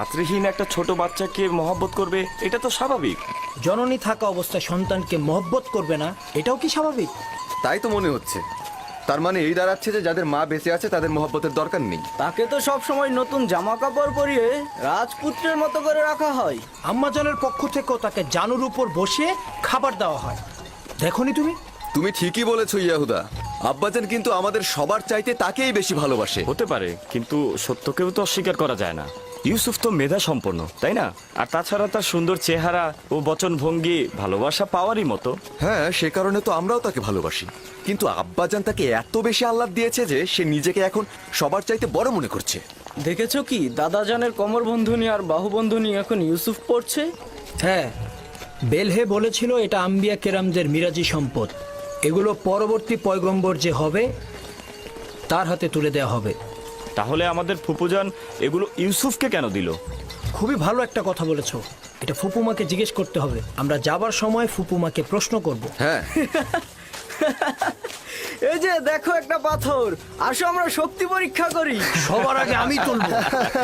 পাত্রহীন একটা ছোট বাচ্চাকে মহব্বত করবে এটা তো স্বাভাবিক। জননী থাকা অবস্থায় সন্তানকে মহব্বত করবে না এটাও কি স্বাভাবিক? তাই তো মনে হচ্ছে। তার মানে এই দাঁড়াচ্ছে যে যাদের মা বেঁচে আছে তাদের মহব্বতের দরকার নেই। তাকে তো সব সময় নতুন জামা কাপড় পরিয়ে রাজপুত্রের মতো করে রাখা হয়। আম্মাজানের পক্ষ থেকেও তাকে জানুর উপর বসিয়ে খাবার দেওয়া হয়। দেখনি তুমি? তুমি ঠিকই বলেছ ইয়াহুদা। আব্বাজান কিন্তু আমাদের সবার চাইতে তাকেই বেশি ভালোবাসে। হতে পারে কিন্তু সত্যকেও তো অস্বীকার করা যায় না। ইউসুফ তো মেধা সম্পন্ন তাই না? আর তাছাড়া তার সুন্দর চেহারা ও বচন ভঙ্গি ভালোবাসা পাওয়ারই মতো। হ্যাঁ সে কারণে তো আমরাও তাকে ভালোবাসি। কিন্তু আব্বাজান তাকে এত বেশি আহ্লাদ দিয়েছে যে সে নিজেকে এখন সবার চাইতে বড় মনে করছে। দেখেছ কি? দাদাজানের কমর বন্ধনী আর বাহু বন্ধনী এখন ইউসুফ পড়ছে? হ্যাঁ বেলহে বলেছিল এটা আম্বিয়া কেরামদের মিরাজি সম্পদ। এগুলো পরবর্তী পয়গম্বর যে হবে তার হাতে তুলে দেওয়া হবে। তাহলে আমাদের ফুপুজান এগুলো ইউসুফকে কেন দিল? খুবই ভালো একটা কথা বলেছ। এটা ফুপুমাকে জিজ্ঞেস করতে হবে। আমরা যাবার সময় ফুপুমাকে প্রশ্ন করব। হ্যাঁ। এই যে দেখো একটা পাথর। আসো আমরা শক্তি পরীক্ষা করি। সবার আগে আমি তুলবো।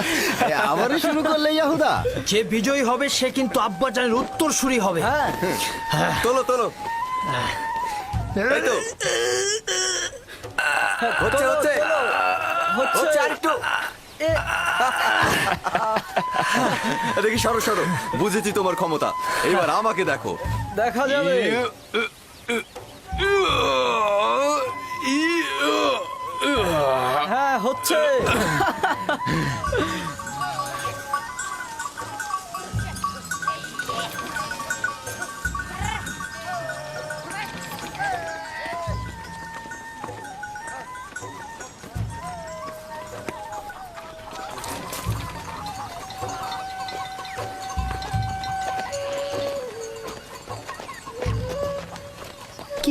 আবারও শুরু করলে ইয়াহুদা। যে বিজয়ী হবে সে কিন্তু আব্বাজানের উত্তরসূরি হবে। হ্যাঁ। তোলো তোলো। এই তো। হচ্ছে হচ্ছে দেখি সরো সরো বুঝেছি তোমার ক্ষমতা এবার আমাকে দেখো দেখা যাবে হ্যাঁ হচ্ছে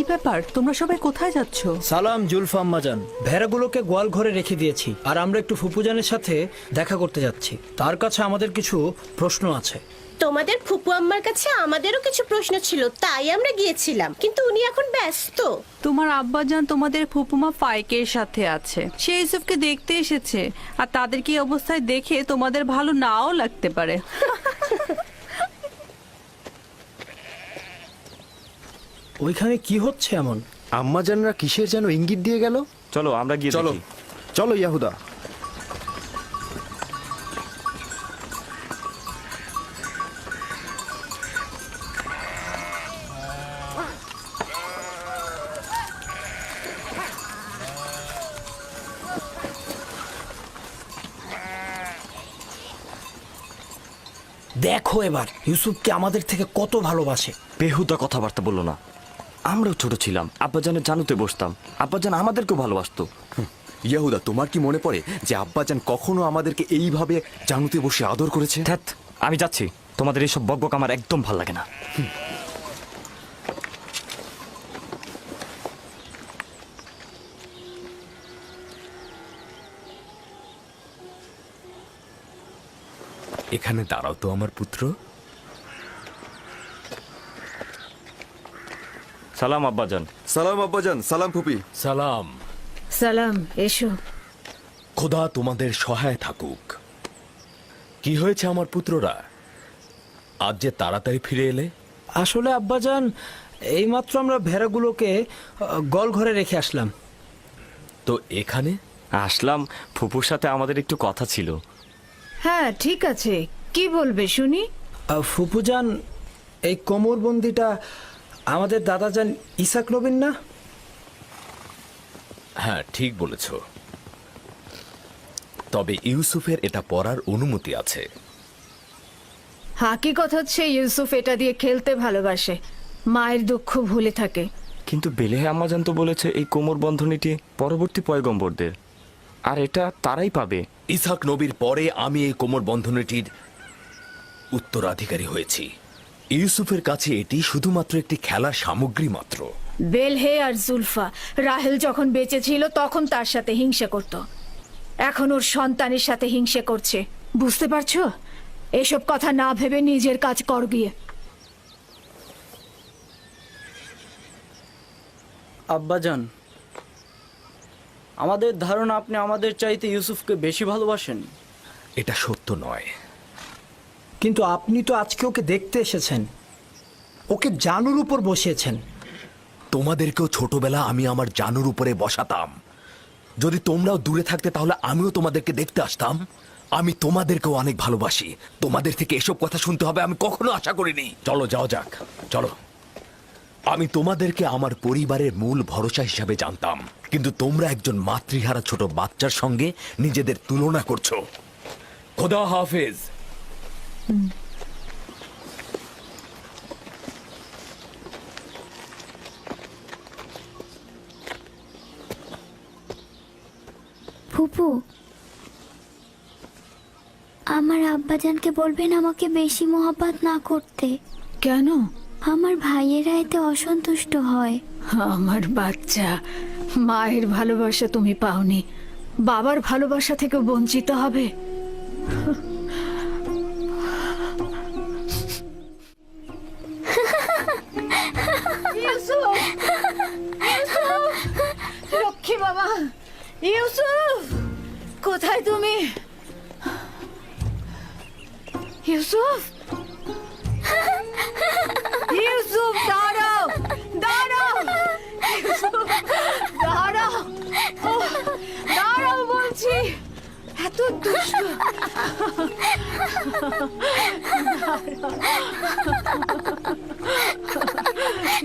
ব্যাপার? তোমরা সবাই কোথায় যাচ্ছ? সালাম জুলফা আম্মাজান ভেড়াগুলোকে গোয়াল ঘরে রেখে দিয়েছি আর আমরা একটু ফুপুজানের সাথে দেখা করতে যাচ্ছি। তার কাছে আমাদের কিছু প্রশ্ন আছে। তোমাদের ফুপু আম্মার কাছে আমাদেরও কিছু প্রশ্ন ছিল তাই আমরা গিয়েছিলাম। কিন্তু উনি এখন ব্যস্ত। তোমার আব্বাজান তোমাদের ফুপুমা ফাইকের সাথে আছে। সে ইউসুফকে দেখতে এসেছে আর তাদেরকে এই অবস্থায় দেখে তোমাদের ভালো নাও লাগতে পারে? ওইখানে কি হচ্ছে এমন? আম্মাজানরা কিসের যেন ইঙ্গিত দিয়ে গেল? চলো আমরা গিয়ে চলো। দেখি। চলো ইয়াহুদা। দেখো এবার ইউসুফকে আমাদের থেকে কত ভালোবাসে। বেহুদা কথাবার্তা বলল না। আমরাও ছোট ছিলাম। আব্বাজানের জানুতে বসতাম। আব্বাজান আমাদেরকেও ভালোবাসতো। ইয়াহুদা তোমার কি মনে পড়ে যে আব্বাজান কখনো আমাদেরকে এইভাবে জানুতে বসে আদর করেছে? ধ্যাত আমি যাচ্ছি। তোমাদের এইসব বকবক আমার একদম ভালো লাগে না। এখানে দাঁড়াও তো আমার পুত্র। সালাম আব্বাজান। সালাম আব্বাজান। সালাম ফুপি। সালাম। সালাম এসো। খোদা তোমাদের সহায় থাকুক। কি হয়েছে আমার পুত্ররা? আজ যে তাড়াতাড়ি ফিরে এলে? আসলে আব্বাজান এইমাত্র আমরা ভেড়াগুলোকে গল ঘরে রেখে আসলাম। তো এখানে? আসলাম ফুপুর সাথে আমাদের একটু কথা ছিল। হ্যাঁ ঠিক আছে। কি বলবে শুনি? ফুপুজান এই কোমরবন্দিটা আমাদের দাদাজান ইসাক নবীন না? হ্যাঁ ঠিক বলেছ। তবে ইউসুফের এটা পড়ার অনুমতি আছে। হাকিকত হচ্ছে ইউসুফ এটা দিয়ে খেলতে ভালোবাসে। মায়ের দুঃখ ভুলে থাকে। কিন্তু বেলেহে আম্মাজান তো বলেছে এই কোমর বন্ধনীটি পরবর্তী পয়গম্বরদের। আর এটা তারাই পাবে। ইসাক নবীর পরে আমি এই কোমর বন্ধনীটির উত্তরাধিকারী হয়েছি। ইউসুফের কাছে এটি শুধুমাত্র একটি খেলার সামগ্রী মাত্র। বেলহে আর জুলফা রাহেল যখন বেঁচে ছিল তখন তার সাথে হিংসা করত। এখন ওর সন্তানের সাথে হিংসে করছে। বুঝতে পারছ? এসব কথা না ভেবে নিজের কাজ কর গিয়ে। আব্বাজান আমাদের ধারণা আপনি আমাদের চাইতে ইউসুফকে বেশি ভালোবাসেন। এটা সত্য নয়। কিন্তু আপনি তো আজকে ওকে দেখতে এসেছেন। ওকে জানুর উপর বসিয়েছেন। তোমাদেরকেও ছোটবেলা আমি আমার জানুর উপরে বসাতাম। যদি তোমরাও দূরে থাকতে তাহলে আমিও তোমাদেরকে দেখতে আসতাম। আমি তোমাদেরকেও অনেক ভালোবাসি। তোমাদের থেকে এসব কথা শুনতে হবে আমি কখনো আশা করিনি। চলো যাও যাক। চলো। আমি তোমাদেরকে আমার পরিবারের মূল ভরসা হিসাবে জানতাম। কিন্তু তোমরা একজন মাতৃহারা ছোট বাচ্চার সঙ্গে নিজেদের তুলনা করছ। খোদা হাফেজ। ফুপু আমার আব্বাজানকে বলবেন আমাকে বেশি মহাব্বত না করতে। কেন? আমার ভাইয়েরা এতে অসন্তুষ্ট হয়। আমার বাচ্চা মায়ের ভালোবাসা তুমি পাওনি। বাবার ভালোবাসা থেকে বঞ্চিত হবে। বাবা। ইউসুফ, কোথায় তুমি? ইউসুফ? ইউসুফ, দাঁড়াও দাঁড়াও। দাঁড়াও। দাঁড়াও বলছি। এত দুষ্ট।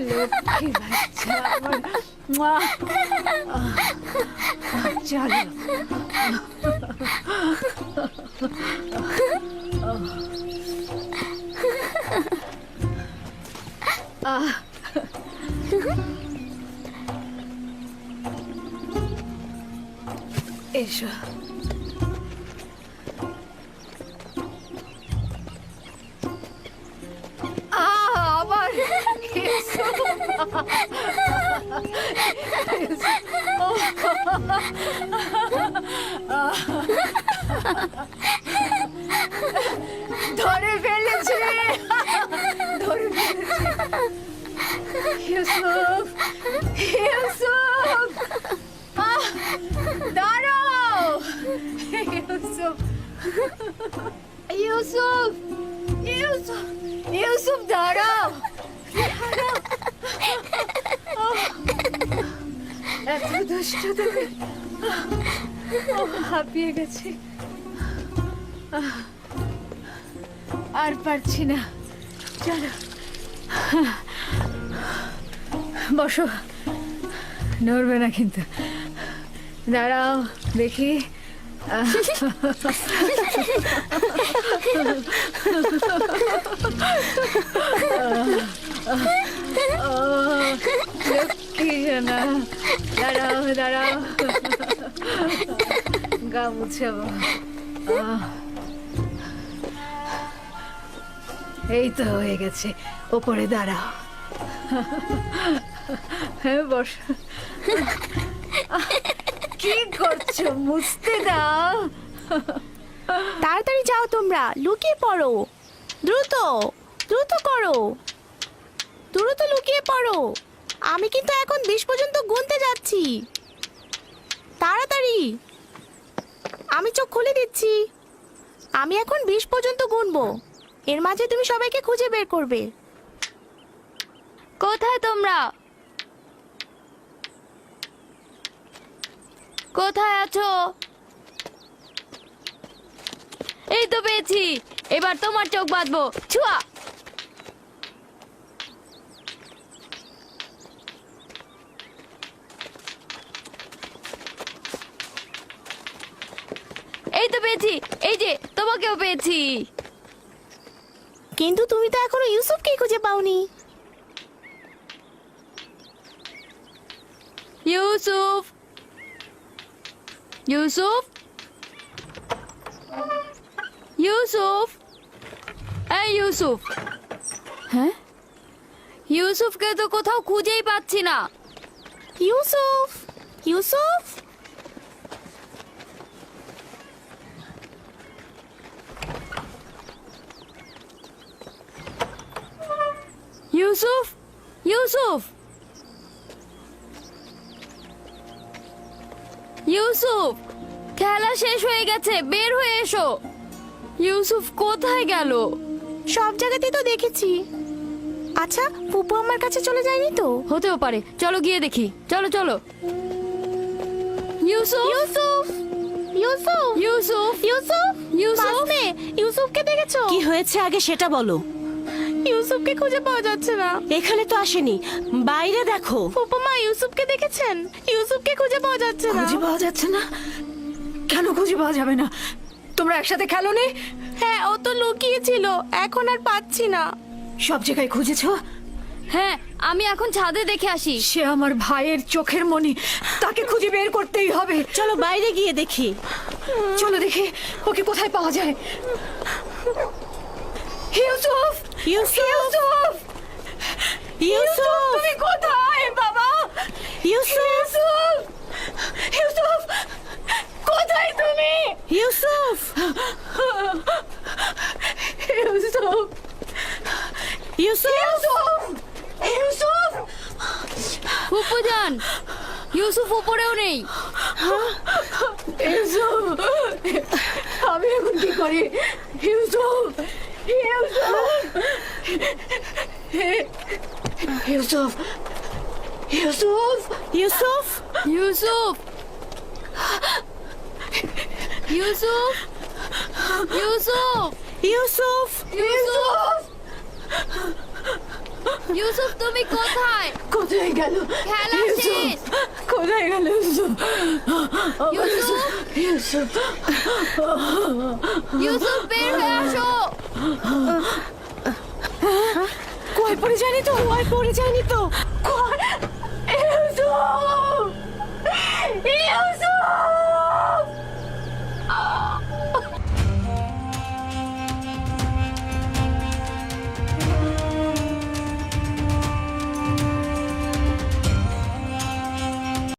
লক্ষ্মী বাচ্চা আমার। চলো এসো আবার 어. 아. হাঁপিয়ে গেছি। আর পারছি না। চলো। বসো। নড়বে না কিন্তু। দাঁড়াও দেখি। লক্ষ্মী জানা। দাঁড়াও দাঁড়াও। গা আহ। এই তো হয়ে গেছে, ওপরে দাঁড়াও। হ্যাঁ বস। কি করছ? মুছতে দাও। তাড়াতাড়ি যাও তোমরা, লুকিয়ে পড়ো। দ্রুত দ্রুত করো। দ্রুত লুকিয়ে পড়ো। আমি কিন্তু এখন বিশ পর্যন্ত গুনতে যাচ্ছি। তাড়াতাড়ি। আমি চোখ খুলে দিচ্ছি। আমি এখন বিশ পর্যন্ত গুনবো। এর মাঝে তুমি সবাইকে খুঁজে বের করবে। কোথায় তোমরা? কোথায় আছো? এই তো পেয়েছি। এবার তোমার চোখ বাঁধবো। ছুয়া এই তো পেয়েছি এই যে তোমাকেও পেয়েছি। কিন্তু তুমি তো এখনও খুঁজে পাওনি। ইউসুফ! ইউসুফ! ইউসুফ! এই ইউসুফ! হ্যাঁ? ইউসুফকে তো কোথাও খুঁজেই পাচ্ছি না। ইউসুফ! ইউসুফ! ইউসুফ ইউসুফ ইউসুফ খেলা শেষ হয়ে গেছে বের হয়ে এসো। ইউসুফ কোথায় গেল? সব জায়গাতেই তো দেখেছি। আচ্ছা ফুপু আমার কাছে চলে যায়নি তো? হতেও পারে। চলো গিয়ে দেখি। চলো চলো। ইউসুফ? ইউসুফ! ইউসুফ! ইউসুফ? ইউসুফ! ইউসুফ? ইউসুফকে দেখেছ? কি হয়েছে আগে সেটা বলো। ইউসুফকে খুঁজে পাওয়া যাচ্ছে না। এখানে তো আসেনি। বাইরে দেখো। ফুপুমা ইউসুফকে দেখেছেন? ইউসুফকে খুঁজে পাওয়া যাচ্ছে না। খুঁজে পাওয়া যাচ্ছে না? কেন খুঁজে পাওয়া যাবে না? তোমরা একসাথে খেলো নে? হ্যাঁ ও তো লুকিয়ে ছিল এখন আর পাচ্ছি না। সব জায়গায় খুঁজেছো? হ্যাঁ আমি এখন ছাদে দেখে আসি। সে আমার ভাইয়ের চোখের মনি তাকে খুঁজে বের করতেই হবে। চলো বাইরে গিয়ে দেখি। চলো দেখি ওকে কোথায় পাওয়া যায়? ইউসুফ! ইউসুফ! ইউসুফ! তুমি কোথায় বাবা? ইউসুফ! ইউসুফ! কোথায় তুমি? ইউসুফ! ইউসুফ! ইউসুফ! ইউসুফ! ফুপু যান ইউসুফ উপরেও নেই। ইউসুফ! আমি এখন কি করি? ইউসুফ! ইউসুফ ইউসুফ ইউসুফ ইউসুফ ইউসুফ ইউসুফ ইউসুফ ইউসুফ ইউসুফ ইউসুফ তুমি কোথায় কোথায় গেল খেলা ইউসুফ শেষ কোথায় গেল ইউসুফ ইউসুফ ইউসুফ ইউসুফ বের হয়ে আসো কয় পড়ে যায়নি তো? কয় পড়ে যায়নি তো? কয় ইউসুফ! ইউসুফ!